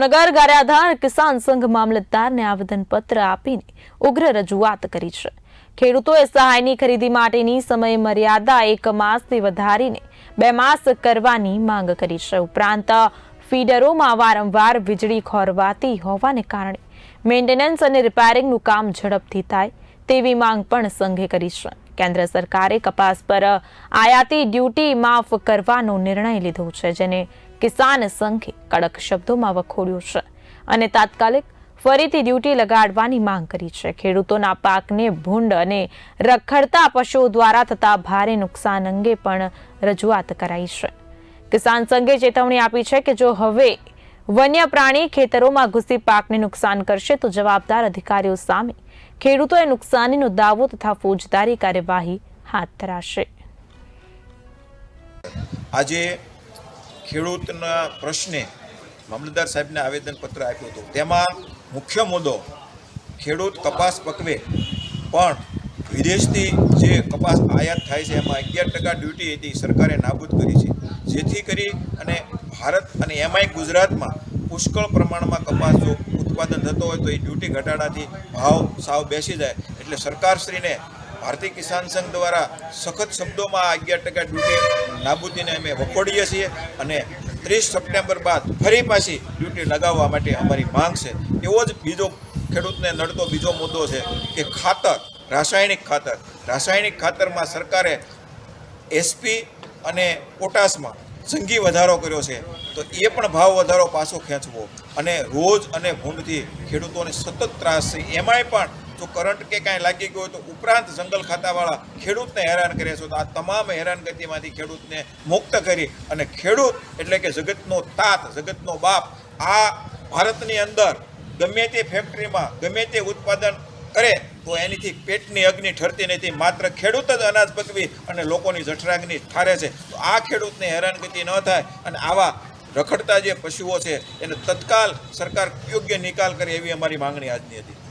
નગર ગાર્યાધાર કિસાન સંઘ મામલતદારને આવેદનપત્ર આપીને ઉગ્ર રજૂઆત કરી છે. ખેડૂતોએ સહાયની ખરીદી માટેની સમય મર્યાદા એક માસથી વધારીને બે માસ કરવાની માંગ કરી છે. ઉપરાંત, ફીડરોમાં વારંવાર વીજળી ખોરવાતી હોવાને કારણે મેન્ટેનન્સ અને રિપેરિંગનું કામ ઝડપથી થાય તેવી માંગ પણ સંઘે કરી છે. કેન્દ્ર સરકારે કપાસ પર આયાતી ડ્યુટી માફ કરવાનો નિર્ણય લીધો છે, જેને કિસાન સંઘે કડક શબ્દોમાં વખોડ્યો છે. અને તાત્કાલિક ફરીથી ડ્યુટી લગાડવાની માંગ કરી છે. ખેડૂતોના પાકને ભૂંડ અને રખડતા પશુઓ દ્વારા થતા ભારે નુકસાન અંગે પણ રજૂઆત કરાઈ છે. કિસાન સંઘે ચેતવણી આપી છે કે જો હવે વન્ય પ્રાણી ખેતરોમાં ઘૂસી પાકને નુકસાન કરશે તો જવાબદાર અધિકારીઓ સામે. ખેડૂતોએ નુકસાનીનો દાવો તથા ફોજદારી કાર્યવાહી હાથ ધરાશે. આજે ખેડૂતના પ્રશ્ને મામલતદાર સાહેબને આવેદનપત્ર આપ્યું હતું. તેમાં મુખ્ય મુદ્દો ખેડૂત કપાસ પકવે પણ વિદેશથી જે કપાસ આયાત થાય છે, એમાં અગિયાર ટકા ડ્યુટી હતી સરકારે નાબૂદ કરી છે. જેથી કરી અને ભારત અને એમાંય ગુજરાતમાં પુષ્કળ પ્રમાણમાં કપાસ જો ઉત્પાદન થતો હોય તો એ ડ્યુટી ઘટાડાથી ભાવ સાવ બેસી જાય. એટલે સરકારશ્રીને ભારતીય કિસાન સંઘ દ્વારા સખત શબ્દોમાં અગિયાર ટકા ડ્યુટી નાબૂદીને અમે વખોડીએ છીએ અને ત્રીસ સપ્ટેમ્બર બાદ ફરી પાછી ડ્યુટી લગાવવા માટે અમારી માંગ છે. એવો જ બીજો ખેડૂતને નડતો બીજો મુદ્દો છે કે ખાતર રાસાયણિક ખાતર. રાસાયણિક ખાતરમાં સરકારે એસપી અને પોટાશમાં સંઘી વધારો કર્યો છે. તો એ પણ ભાવ વધારો પાછો ખેંચવો અને રોજ અને ભૂંડથી ખેડૂતોને સતત ત્રાસ છે. એમાંય પણ જો કરંટ કે કાંઈ લાગી ગયું હોય તો ઉપરાંત જંગલ ખાતાવાળા ખેડૂતને હેરાન કરે છે. તો આ તમામ હેરાનગતિમાંથી ખેડૂતને મુક્ત કરી અને ખેડૂત એટલે કે જગતનો તાત, જગતનો બાપ આ ભારતની અંદર ગમે તે ફેક્ટરીમાં ગમે તે ઉત્પાદન કરે એનીથી પેટની અગ્નિ ઠરતી નથી, માત્ર ખેડૂત જ અનાજ પકવી અને લોકોની જઠરાગ્નિ ઠારે છે. તો આ ખેડૂતને હેરાનગતિ ન થાય અને આવા રખડતા જે પશુઓ છે, એને તત્કાલ સરકાર યોગ્ય નિકાલ કરે એવી અમારી માંગણી આજની હતી.